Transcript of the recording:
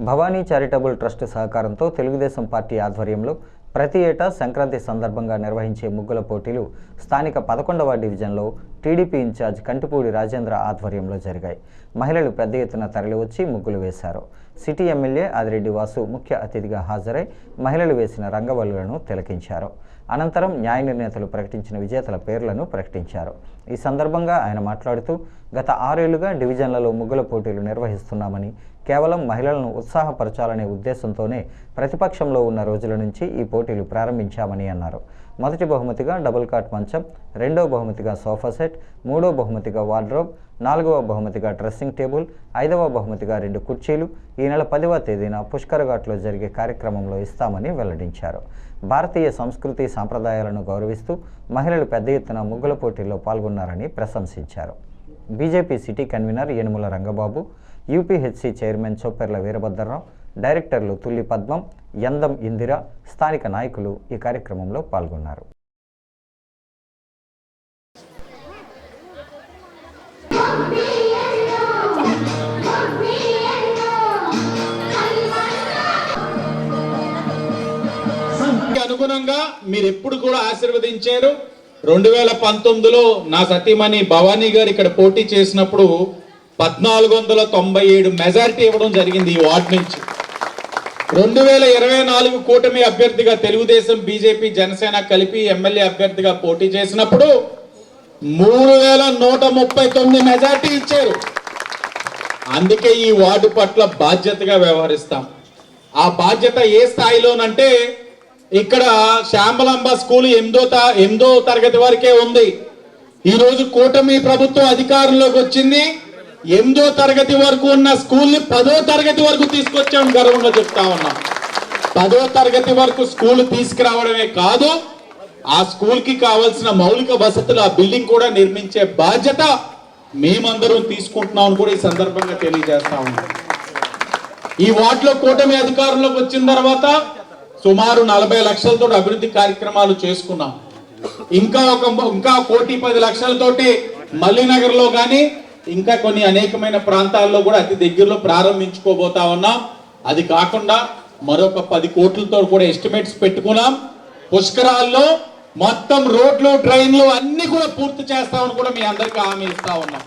Bhavani charitable trust సహకారంతో Telugu Desam party ఆధ్వర్యంలో ప్రతి ఏటా సంక్రాంతి సందర్భంగా నిర్వహించే ముగ్గుల పోటీలు స్థానిక పదకొండవ డివిజన్లో టీడీపీ ఇన్ఛార్జ్ కంటిపూడి రాజేంద్ర ఆధ్వర్యంలో జరిగాయి. మహిళలు పెద్ద ఎత్తున తరలివచ్చి ముగ్గులు వేశారు. సిటీ ఎమ్మెల్యే ఆదిరెడ్డి వాసు ముఖ్య అతిథిగా హాజరై మహిళలు వేసిన రంగవల్లులను తిలకించారు. అనంతరం న్యాయ నిర్ణేతలు ప్రకటించిన విజేతల పేర్లను ప్రకటించారు. ఈ సందర్భంగా ఆయన మాట్లాడుతూ గత ఆరేళ్ళుగా డివిజన్లలో ముగ్గుల పోటీలు నిర్వహిస్తున్నామని కేవలం మహిళలను ఉత్సాహపరచాలనే ఉద్దేశంతోనే ప్రతిపక్షంలో ఉన్న రోజుల నుంచి ఈ పోటీలు ప్రారంభించామని అన్నారు. మొదటి బహుమతిగా డబుల్ కాట్ మంచం రెండో బహుమతిగా సోఫా సెట్ మూడో బహుమతిగా వార్డ్రోబ్ నాలుగవ బహుమతిగా డ్రెస్సింగ్ టేబుల్ ఐదవ బహుమతిగా రెండు కుర్చీలు ఈ నెల పదవ తేదీన పుష్కరఘాట్లో జరిగే కార్యక్రమంలో ఇస్తామని వెల్లడించారు. భారతీయ సంస్కృతి సాంప్రదాయాలను గౌరవిస్తూ మహిళలు పెద్ద ఎత్తున ముగ్గుల పోటీల్లో పాల్గొన్నారని ప్రశంసించారు. BJP city convener Yenumala Rangababu UPHC chairman Chopperla Veerabhadrarao డైరెక్టర్లు తుల్లి పద్మం యందం ఇందిర స్థానిక నాయకులు ఈ కార్యక్రమంలో పాల్గొన్నారు. అనుగుణంగా మీరు ఎప్పుడు కూడా ఆశీర్వదించారు. రెండు వేల పంతొమ్మిదిలో నా సతీమణి భవానీ గారు ఇక్కడ పోటీ చేసినప్పుడు పద్నాలుగు వందల తొంభై ఏడు మెజారిటీ ఇవ్వడం జరిగింది ఈ వార్డు నుంచి. రెండు వేల ఇరవై నాలుగు కూటమి అభ్యర్థిగా తెలుగుదేశం బీజేపీ జనసేన కలిపి ఎమ్మెల్యే అభ్యర్థిగా పోటీ చేసినప్పుడు మూడు వేల నూట ముప్పై తొమ్మిది మెజార్టీ ఇచ్చారు. అందుకే ఈ వార్డు పట్ల బాధ్యతగా వ్యవహరిస్తాం. ఆ బాధ్యత ఏ స్థాయిలోనంటే ఇక్కడ శ్యాంబలంబ స్కూల్ ఎనిమిదో ఎనిమిదో తరగతి వరకే ఉంది. ఈ రోజు కూటమి ప్రభుత్వం అధికారంలోకి వచ్చింది. ఎనిమిదో తరగతి వరకు ఉన్న స్కూల్ని పదో తరగతి వరకు తీసుకొచ్చాం గర్వంగా చెప్తా ఉన్నాం. పదో తరగతి వరకు స్కూల్ తీసుకురావడమే కాదు ఆ స్కూల్కి కావాల్సిన మౌలిక వసతులు ఆ బిల్డింగ్ కూడా నిర్మించే బాధ్యత మేమందరం తీసుకుంటున్నాం అని కూడా ఈ సందర్భంగా తెలియజేస్తా ఉన్నాం. ఈ వార్డులో కూటమి అధికారంలోకి వచ్చిన తర్వాత సుమారు నలభై లక్షలతో అభివృద్ధి కార్యక్రమాలు చేసుకున్నాం. ఇంకా ఒక ఇంకా కోటి పది లక్షలతోటి మల్లీనగర్లో లో ఇంకా కొన్ని అనేకమైన ప్రాంతాల్లో కూడా అతి దగ్గరలో ప్రారంభించుకోబోతా ఉన్నాం. అది కాకుండా మరొక పది కోట్లతో కూడా ఎస్టిమేట్స్ పెట్టుకున్నాం. పుష్కరాల్లో మొత్తం రోడ్లు ట్రైన్లు అన్ని కూడా పూర్తి చేస్తామని కూడా మీ అందరికీ హామీ ఇస్తా ఉన్నాం.